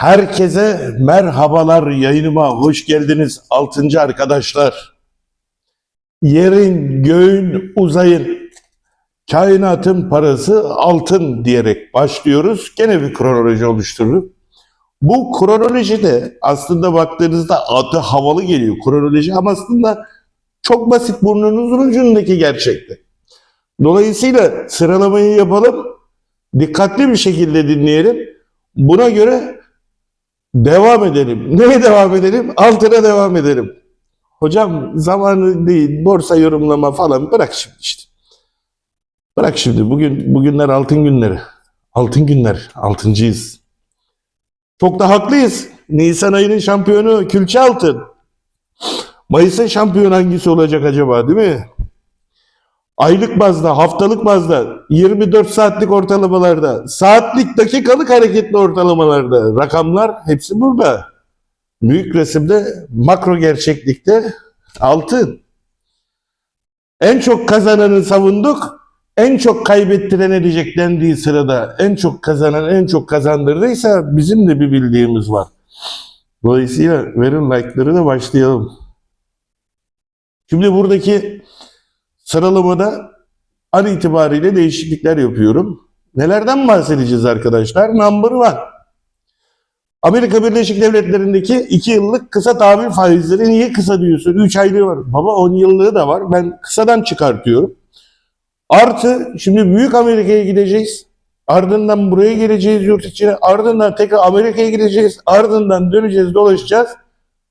Herkese merhabalar yayınıma hoş geldiniz altıncı arkadaşlar. Yerin, göğün, uzayın, kainatın parası altın diyerek başlıyoruz. Gene bir kronoloji oluşturup. Bu kronoloji de aslında baktığınızda adı havalı geliyor kronoloji ama aslında çok basit burnunuzun ucundaki gerçekti. Dolayısıyla sıralamayı yapalım, dikkatli bir şekilde dinleyelim. Buna göre Devam edelim. Neye devam edelim? Altına devam edelim. Hocam zamanı değil, borsa yorumlama falan bırak şimdi işte. Bırak şimdi. Bugün bugünler altın günleri. Altın günler. Altıncıyız. Çok da haklıyız. Nisan ayının şampiyonu külçe altın. Mayıs'ın şampiyonu hangisi olacak acaba değil mi? Aylık bazda, haftalık bazda, 24 saatlik ortalamalarda, saatlik, dakikalık hareketli ortalamalarda rakamlar hepsi burada. Büyük resimde, makro gerçeklikte altın. En çok kazananı savunduk, en çok kaybettiren edecek dendiği sırada en çok kazanan en çok kazandırdıysa bizim de bir bildiğimiz var. Dolayısıyla verin like'ları da başlayalım. Şimdi buradaki Sıralamada an itibariyle değişiklikler yapıyorum. Nelerden bahsedeceğiz arkadaşlar? Number one. Amerika Birleşik Devletleri'ndeki 2 yıllık kısa tahvil faizleri niye kısa diyorsun? 3 aylığı var. Baba 10 yıllığı da var. Ben kısadan çıkartıyorum. Artı şimdi Büyük Amerika'ya gideceğiz. Ardından buraya geleceğiz yurt içine. Ardından tekrar Amerika'ya gideceğiz. Ardından döneceğiz dolaşacağız.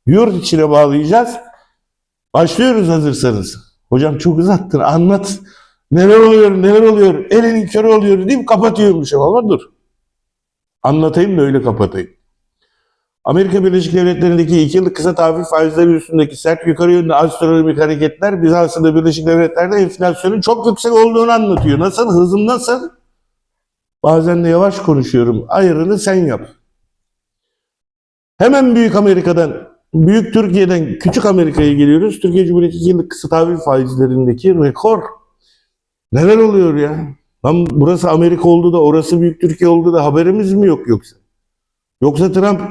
Yurt içine bağlayacağız. Başlıyoruz hazırsanız. Hocam çok uzattın anlat. Neler oluyor neler oluyor. Elinin körü oluyor deyip kapatıyormuşum ama dur. Anlatayım da öyle kapatayım. Amerika Birleşik Devletleri'ndeki iki yıllık kısa tahvil faizleri üstündeki sert yukarı yönlü astronomik hareketler biz aslında Birleşik Devletler'de enflasyonun çok yüksek olduğunu anlatıyor. Nasıl? Hızım nasıl? Bazen de yavaş konuşuyorum. Ayarını sen yap. Hemen Büyük Amerika'dan Büyük Türkiye'den Küçük Amerika'ya geliyoruz. Türkiye Cumhuriyeti 2 yıllık kısa tahvil faizlerindeki rekor. Neler oluyor ya? Lan burası Amerika oldu da orası Büyük Türkiye oldu da haberimiz mi yok yoksa? Yoksa Trump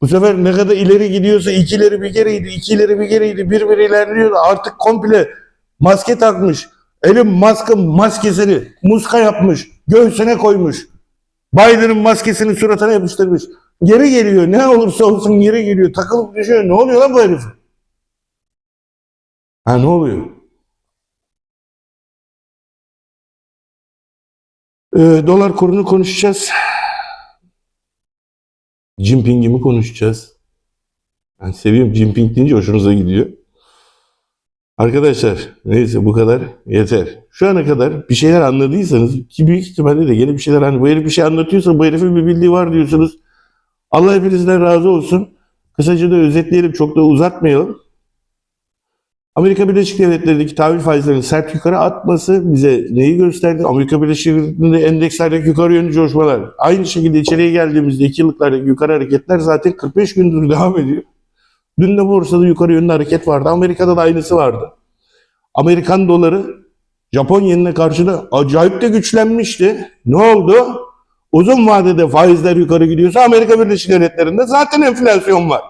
bu sefer ne kadar ileri gidiyorsa ikileri bir geriydi, ikileri bir geriydi, bir bir ilerliyordu. Artık komple maske takmış. Elin Musk'ın maskesini muska yapmış. Göğsüne koymuş. Biden'ın maskesini suratına yapıştırmış. Geri geliyor. Ne olursa olsun geri geliyor. Takılıp düşüyor. Ne oluyor lan bu herif? Ha ne oluyor? Ee, dolar kurunu konuşacağız. Jinping'i mi konuşacağız? Ben seviyorum Jinping deyince hoşunuza gidiyor. Arkadaşlar neyse bu kadar yeter. Şu ana kadar bir şeyler anladıysanız ki büyük ihtimalle de yeni bir şeyler hani bu herif bir şey anlatıyorsa bu herifin bir bildiği var diyorsunuz. Allah hepinizden razı olsun. Kısaca da özetleyelim çok da uzatmayalım. Amerika Birleşik Devletleri'ndeki tahvil faizlerinin sert yukarı atması bize neyi gösterdi? Amerika Birleşik Devletleri'nde endekslerdeki yukarı yönlü coşmalar. Aynı şekilde içeriye geldiğimizde iki yıllıklardaki yukarı hareketler zaten 45 gündür devam ediyor. Dün de borsada yukarı yönlü hareket vardı. Amerika'da da aynısı vardı. Amerikan doları Japon yenine karşı da acayip de güçlenmişti. Ne oldu? Uzun vadede faizler yukarı gidiyorsa Amerika Birleşik Devletleri'nde zaten enflasyon var.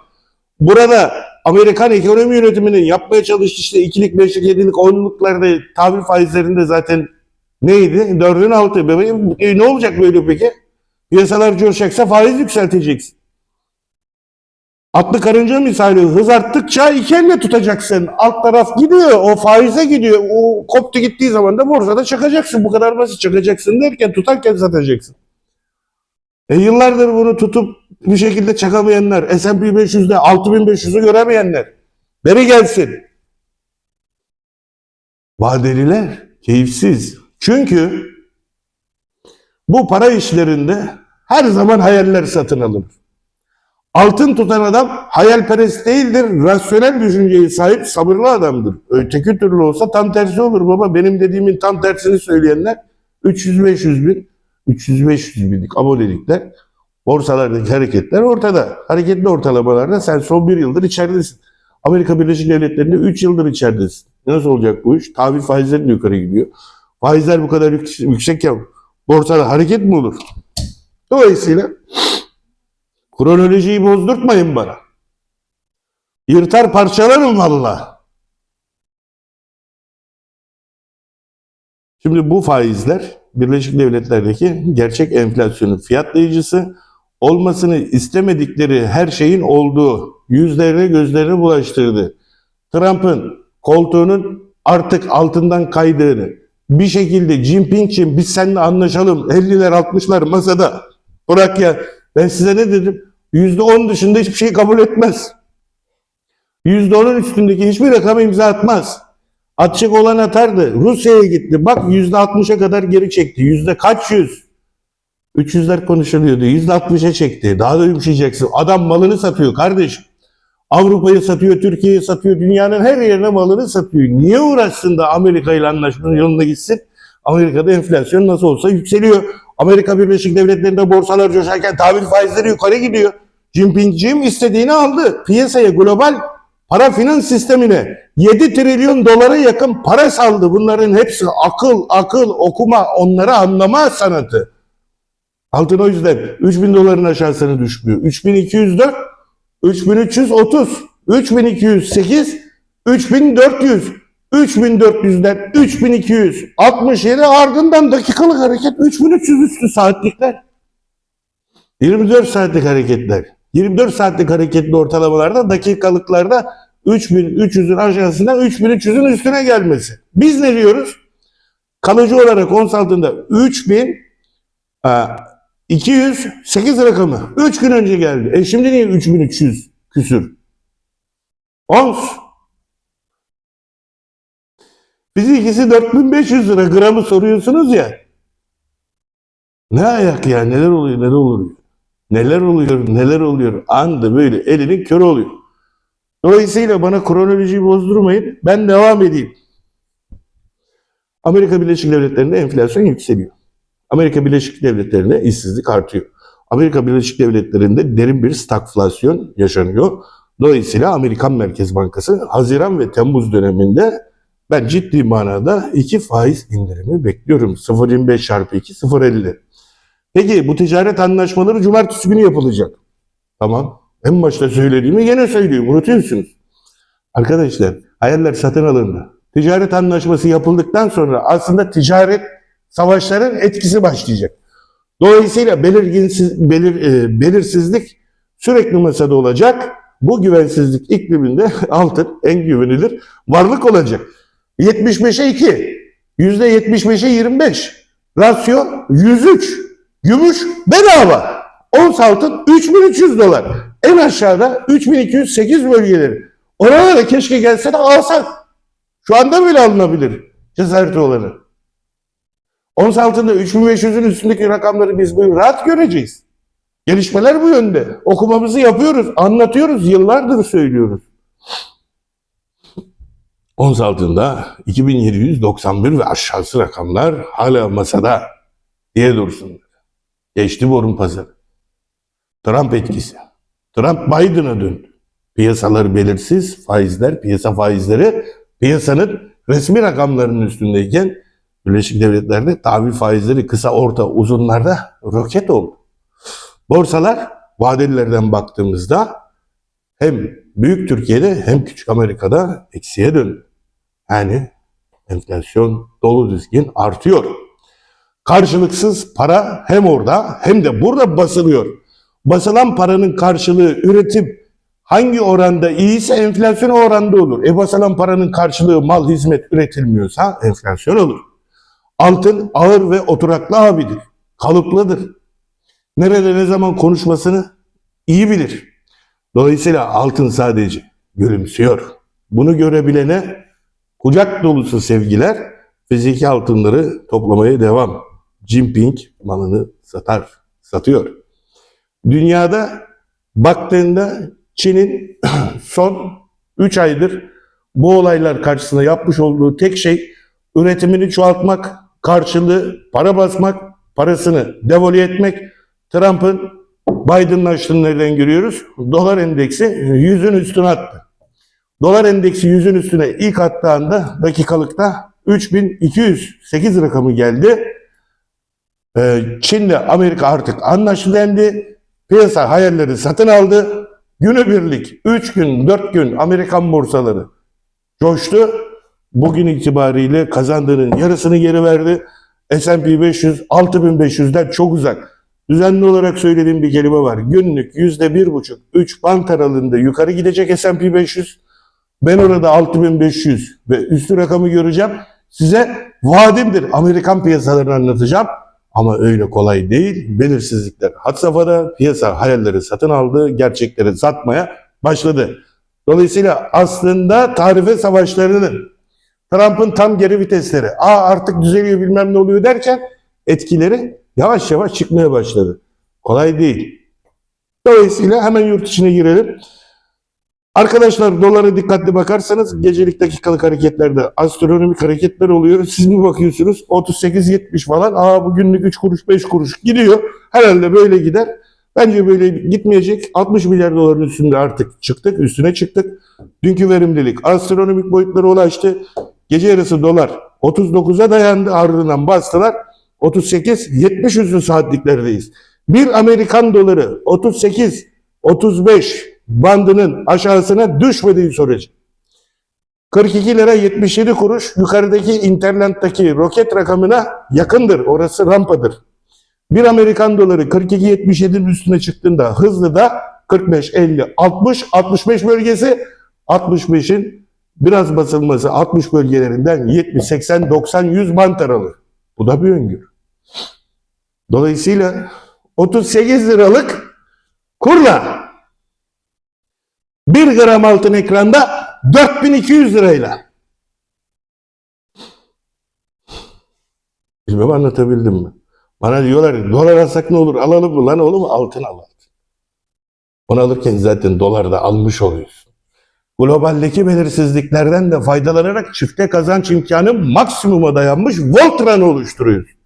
Burada Amerikan ekonomi yönetiminin yapmaya çalıştığı işte ikilik, beşlik, yedilik, onluklarda tahvil faizlerinde zaten neydi? Dördün altı. Bebeğim, e, ne olacak böyle peki? Piyasalar coşacaksa faiz yükselteceksin. Atlı karınca misali hız arttıkça iki elle tutacaksın. Alt taraf gidiyor, o faize gidiyor. O koptu gittiği zaman da borsada çakacaksın. Bu kadar basit çakacaksın derken tutarken satacaksın. E yıllardır bunu tutup bir şekilde çakamayanlar, S&P 500'de 6500'ü göremeyenler. Beri gelsin. Vadeliler keyifsiz. Çünkü bu para işlerinde her zaman hayaller satın alınır. Altın tutan adam hayalperest değildir, rasyonel düşünceye sahip sabırlı adamdır. Öteki türlü olsa tam tersi olur baba. Benim dediğimin tam tersini söyleyenler 300-500 bin, 300-500 binlik abonelikler, borsalardaki hareketler ortada. Hareketli ortalamalarda sen son bir yıldır içeridesin. Amerika Birleşik Devletleri'nde 3 yıldır içeridesin. Nasıl olacak bu iş? Tahvil faizleri yukarı gidiyor. Faizler bu kadar yük- yüksekken borsada hareket mi olur? Dolayısıyla Kronolojiyi bozdurtmayın bana. Yırtar parçalarım valla. Şimdi bu faizler Birleşik Devletler'deki gerçek enflasyonun fiyatlayıcısı olmasını istemedikleri her şeyin olduğu yüzlerine gözlerine bulaştırdı. Trump'ın koltuğunun artık altından kaydığını bir şekilde Jinping'ciğim biz seninle anlaşalım 50'ler 60'lar masada bırak ya ben size ne dedim %10 dışında hiçbir şey kabul etmez. %10'un üstündeki hiçbir rakama imza atmaz. Atacak olan atardı. Rusya'ya gitti. Bak %60'a kadar geri çekti. Yüzde kaç yüz? 300'ler konuşuluyordu. %60'a çekti. Daha da yumuşayacaksın. Adam malını satıyor kardeşim. Avrupa'yı satıyor, Türkiye'yi satıyor, dünyanın her yerine malını satıyor. Niye uğraşsın da Amerika ile anlaşmanın yoluna gitsin? Amerika'da enflasyon nasıl olsa yükseliyor. Amerika Birleşik Devletleri'nde borsalar coşarken tahvil faizleri yukarı gidiyor. Jinping'ciğim istediğini aldı. Piyasaya global para finans sistemine 7 trilyon dolara yakın para saldı. Bunların hepsi akıl, akıl, okuma, onları anlama sanatı. Altın o yüzden 3000 doların aşağısına düşmüyor. 3204, 3330, 3208, 3400, 3400'den 3267 ardından dakikalık hareket 3300 üstü saatlikler. 24 saatlik hareketler. 24 saatlik hareketli ortalamalarda dakikalıklarda 3300'ün aşağısından 3300'ün üstüne gelmesi. Biz ne diyoruz? Kalıcı olarak ons altında 3000 e, 208 rakamı 3 gün önce geldi. E şimdi niye 3300 küsür? Ons. Biz ikisi 4500 lira gramı soruyorsunuz ya. Ne ayak ya neler oluyor neler oluyor. Neler oluyor neler oluyor. Anda böyle elinin körü oluyor. Dolayısıyla bana kronolojiyi bozdurmayın. Ben devam edeyim. Amerika Birleşik Devletleri'nde enflasyon yükseliyor. Amerika Birleşik Devletleri'nde işsizlik artıyor. Amerika Birleşik Devletleri'nde derin bir stagflasyon yaşanıyor. Dolayısıyla Amerikan Merkez Bankası Haziran ve Temmuz döneminde ben ciddi manada iki faiz indirimi bekliyorum. 0.25 çarpı 2 0.50. Peki bu ticaret anlaşmaları cumartesi günü yapılacak. Tamam. En başta söylediğimi yine söylüyorum. Unutuyorsunuz. Arkadaşlar hayaller satın alındı. Ticaret anlaşması yapıldıktan sonra aslında ticaret savaşların etkisi başlayacak. Dolayısıyla belirginsiz, belir, e, belirsizlik sürekli masada olacak. Bu güvensizlik ikliminde altın en güvenilir varlık olacak. 75'e 2, %75'e 25, rasyo 103, gümüş bedava. Ons altın 3300 dolar. En aşağıda 3208 bölgeleri. Oralara keşke gelse de alsak. Şu anda bile alınabilir cesareti olanı. Ons altında 3500'ün üstündeki rakamları biz böyle rahat göreceğiz. Gelişmeler bu yönde. Okumamızı yapıyoruz, anlatıyoruz, yıllardır söylüyoruz. Ons altında 2791 ve aşağısı rakamlar hala masada diye dursun. Geçti borun pazarı. Trump etkisi. Trump Biden'a döndü. Piyasalar belirsiz, faizler, piyasa faizleri piyasanın resmi rakamlarının üstündeyken Birleşik Devletler'de tahvil faizleri kısa, orta, uzunlarda roket oldu. Borsalar vadelilerden baktığımızda hem büyük Türkiye'de hem küçük Amerika'da eksiye döndü. Yani enflasyon dolu dizgin artıyor. Karşılıksız para hem orada hem de burada basılıyor. Basılan paranın karşılığı üretim hangi oranda iyiyse enflasyon oranda olur. E basılan paranın karşılığı mal hizmet üretilmiyorsa enflasyon olur. Altın ağır ve oturaklı abidir. Kalıplıdır. Nerede ne zaman konuşmasını iyi bilir. Dolayısıyla altın sadece gülümsüyor. Bunu görebilene kucak dolusu sevgiler fiziki altınları toplamaya devam. Jinping malını satar, satıyor. Dünyada baktığında Çin'in son 3 aydır bu olaylar karşısında yapmış olduğu tek şey üretimini çoğaltmak, karşılığı para basmak, parasını devalüe etmek. Trump'ın Biden'ın görüyoruz? Dolar endeksi yüzün üstüne attı. Dolar endeksi yüzün üstüne ilk attığında dakikalıkta 3208 rakamı geldi. Ee, Çin'le Amerika artık anlaşıldı. piyasa hayalleri satın aldı. Günübirlik 3 gün 4 gün Amerikan borsaları coştu. Bugün itibariyle kazandığının yarısını geri verdi. S&P 500 6500'den çok uzak. Düzenli olarak söylediğim bir kelime var. Günlük %1,5-3 bant aralığında yukarı gidecek S&P 500. Ben orada 6500 ve üstü rakamı göreceğim. Size vaadimdir. Amerikan piyasalarını anlatacağım. Ama öyle kolay değil. Belirsizlikler had safhada. Piyasa hayalleri satın aldı. Gerçekleri satmaya başladı. Dolayısıyla aslında tarife savaşlarının Trump'ın tam geri vitesleri Aa artık düzeliyor bilmem ne oluyor derken etkileri yavaş yavaş çıkmaya başladı. Kolay değil. Dolayısıyla hemen yurt içine girelim. Arkadaşlar dolara dikkatli bakarsanız gecelik dakikalık hareketlerde astronomik hareketler oluyor. Siz mi bakıyorsunuz? 38-70 falan. Aa bu günlük 3 kuruş 5 kuruş gidiyor. Herhalde böyle gider. Bence böyle gitmeyecek. 60 milyar doların üstünde artık çıktık. Üstüne çıktık. Dünkü verimlilik astronomik boyutlara ulaştı. Gece yarısı dolar 39'a dayandı. Ardından bastılar. 38-70 üstü saatliklerdeyiz. Bir Amerikan doları 38 35 bandının aşağısına düşmediği sürece 42 lira 77 kuruş yukarıdaki internetteki roket rakamına yakındır. Orası rampadır. Bir Amerikan doları 42-77'nin üstüne çıktığında hızlı da 45, 50, 60, 65 bölgesi 65'in biraz basılması 60 bölgelerinden 70, 80, 90, 100 bant aralığı. Bu da bir öngörü. Dolayısıyla 38 liralık kurla 1 gram altın ekranda 4200 lirayla. Bilmem anlatabildim mi? Bana diyorlar dolar alsak ne olur alalım mı lan oğlum altın al. Onu alırken zaten dolar da almış oluyorsun. Globaldeki belirsizliklerden de faydalanarak çifte kazanç imkanı maksimuma dayanmış Voltran'ı oluşturuyorsun.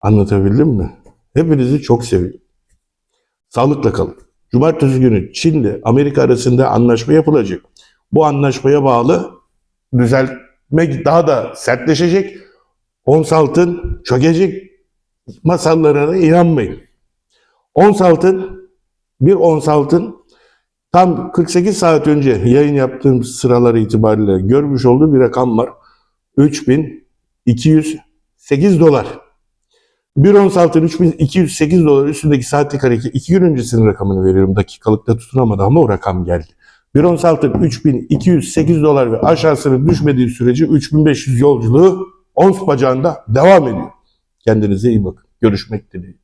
Anlatabildim mi? Hepinizi çok seviyorum. Sağlıkla kalın. Cumartesi günü Çin'le Amerika arasında anlaşma yapılacak. Bu anlaşmaya bağlı düzeltme daha da sertleşecek. Ons altın çökecek masallarına inanmayın. Ons altın, bir ons altın tam 48 saat önce yayın yaptığım sıralar itibariyle görmüş olduğu bir rakam var. 3208 dolar. Bir ons altın 3208 dolar üstündeki saatlik hareket 2 gün öncesinin rakamını veriyorum. Dakikalıkta tutunamadı ama o rakam geldi. Bir ons altın 3208 dolar ve aşağısının düşmediği sürece 3500 yolculuğu ons bacağında devam ediyor. Kendinize iyi bakın. Görüşmek dileğiyle.